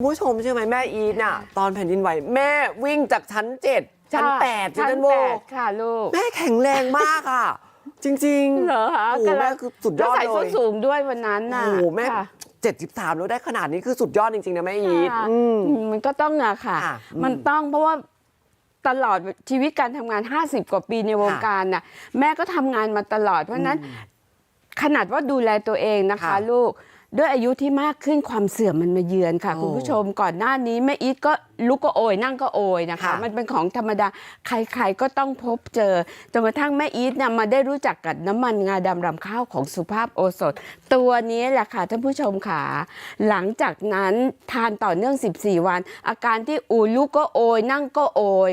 คุณผู้ชมใช่อไหมแม่อีทน่ะ ตอนแผ่นดินไหวแม่วิ่งจากชั้นเจ็ดชั้นแปดชั้นชั้นโบแปดค่ะลูกแม่แข็งแรงมากอะ จริงๆเหรอคะโอ้โหแม่คือสุดยอดแล้วใส่เลส้นยสูงด้วยวันนั้นโอ้น่ะโหแม่ค่ะเจ็ดสิบสามแล้วได้ขนาดนี้คือสุดยอดจริงๆนะแม่อีทค่ะอืมมันก็ต้องอะค่ะค่ะอืมมันต้องเพราะว่าตลอดชีวิตการทำงาน 50 กว่าปีในวงค่ะการน่ะแม่ก็ทำงานมาตลอดเพราะฉะนั้น ขนาดว่าดูแลตัวเองนะคะค่ะลูก ด้วยอายุที่มากขึ้นความเสื่อมมันมาเยือนค่ะโอ้คุณผู้ชมก่อนหน้านี้แม่อีทก็ลุกก็โอย นั่งก็โอยนะคะค่ะมันเป็นของธรรมดาใครๆก็ต้องพบเจอจนกระทั่งแม่อีทเนี่ยมาได้รู้จักกับน้ำมันงาดำรำข้าวของสุภาพโอสถ ตัวนี้แหละค่ะท่านผู้ชมค่ะ หลังจากนั้นทานต่อเนื่อง 14 วัน อาการที่อูลุกก็โอย นั่งก็โอย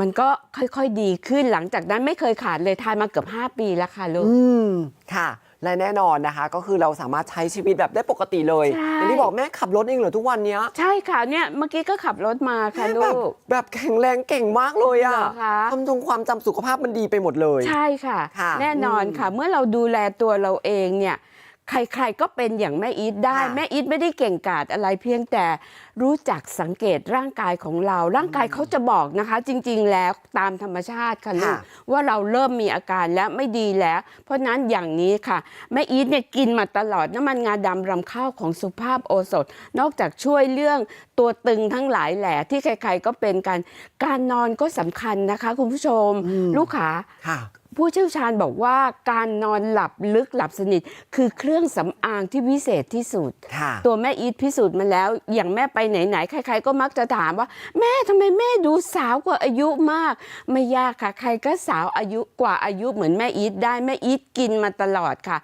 มันก็ค่อยๆดีขึ้นหลังจากนั้นไม่เคยขาดเลยทานมาเกือบ5 ปีแล้วค่ะลูกอืมค่ะ และแน่นอนนะคะก็คือเราสามารถใช้ชีวิตแบบได้ปกติเลยใช่ อย่างที่บอกแม่ขับรถเองเหรอทุกวันเนี้ยใช่ค่ะเนี่ยเมื่อกี้ก็ขับรถมาค่ะแม่ลูแบบก แบบแข็งแรงเก่งมากเลยอะเหรอคะทำจงความจำสุขภาพมันดีไปหมดเลย ใช่ค่ะ ค่ะแน่นอนค่ะ เมื่อเราดูแลตัวเราเองเนี่ย ใครๆก็เป็นอย่างแม่อีทได้ ค่ะ แม่อีทไม่ได้เก่งกาจอะไรเพียงแต่รู้จักสังเกตร่างกายของเรา ร่างกายเขาจะบอกนะคะ จริง ๆ แล้วตามธรรมชาติค่ะลูก ค่ะ ว่าเราเริ่มมีอาการแล้วไม่ดีแล้ว เพราะฉะนั้นอย่างนี้ค่ะ แม่อีทเนี่ยกินมาตลอดน้ำมันงาดำรำข้าวของสุภาพโอสถ นอกจากช่วยเรื่องตัวตึงทั้งหลายแหล่ที่ใครๆก็เป็นกัน การนอนก็สำคัญนะคะ คุณผู้ชม ลูกขาค่ะ ผู้เชี่ยวชาญบอกว่าการนอนหลับลึกหลับสนิท คือเครื่องสำอางที่วิเศษที่สุดค่ะตัวแม่อีทพิสูจน์มาแล้ว อย่างแม่ไปไหนๆใคร ๆ ก็มักจะถามว่า แม่ทำไมแม่ดูสาวกว่าอายุมาก ไม่ยากค่ะ ใครก็สาวอายุกว่าอายุเหมือนแม่อีทได้แม่อีทกินมาตลอดค่ะ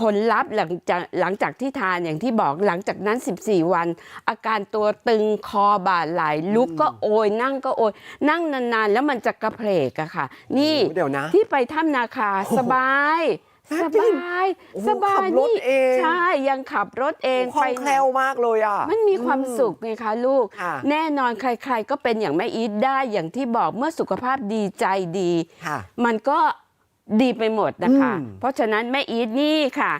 ผลลัพธ์หลังจากหลังจากที่ทานอย่างที่บอกหลังจากนั้น 14 วัน อาการตัวตึงคอบ่าไหลลุกก็โอยนั่งก็โอยนั่งนานๆ แล้วมันจะกระเพลกอะค่ะ นี่โอ้เดี๋ยวนะ ที่ไปถ้ำนาคาสบายแม่สปิ้บางยโอ้โหสบาขัยบรถนี่เองใช่ยังขับรถเองคล่องไปแคล่วมากเลยอะมันมีความสุขไงคะลูกค่ะแน่นอนใครๆก็เป็นอย่างแม่อีทได้อย่างที่บอกเมื่อสุขภาพดีใจดีค่ะมันก็ ดีไปหมดนะคะอืมเพราะฉะนั้นแม่อีทนี่ค่ะ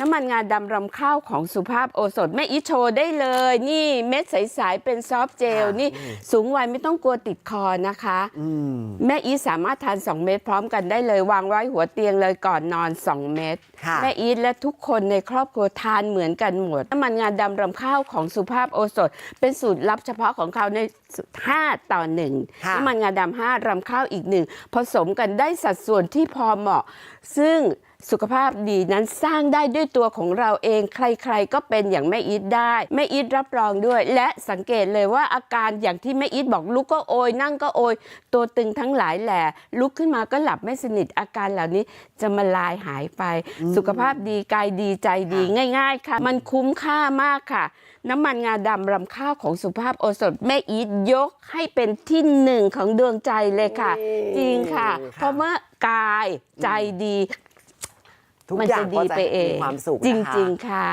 น้ำมันงาดำรำข้าวของสุภาพโอสถแม่อีทโชว์ได้เลย นี่เม็ดใส ๆ เป็นซอฟต์เจลนี่สูงวัยไม่ต้องกลัวติดคอนะคะ อืมแม่อีทสามารถทาน 2 เม็ดพร้อมกันได้เลย วางไว้หัวเตียงเลยก่อนนอน 2 เม็ดค่ะ แม่อีทและทุกคนในครอบครัวทานเหมือนกันหมดน้ำมันงาดำรำข้าวของสุภาพโอสถ เป็นสูตรลับเฉพาะของเขาในสูตร5ต่อหนึ่งค่ะ น้ำมันงาดำ5รำข้าวอีกหนึ่งผสมกันได้สัดส่วนที่พอเหมาะ ซึ่ง สุขภาพดีนั้นสร้างได้ด้วยตัวของเราเอง ใครๆก็เป็นอย่างแม่อีทได้แม่อีทรับรองด้วย และสังเกตเลยว่าอาการอย่างที่แม่อีทบอกลุกก็โอยนั่งก็โอย ตัวตึงทั้งหลายแหล่ลุกขึ้นมาก็หลับไม่สนิทอาการเหล่านี้จะมาลายหายไป สุขภาพดีกายดีใจดีง่าย ๆ ค่ะ มันคุ้มค่ามากค่ะ น้ำมันงาดำรำข้าวของสุภาพโอสถแม่อีทยกให้เป็นที่หนึ่งของดวงใจเลยค่ะ จริงค่ะ เพราะเมื่อกายใจดี ทุกมันอย่าจะงดีก็จะไปเอมีงความสุขจนะคะ ริง ๆ ค่ะ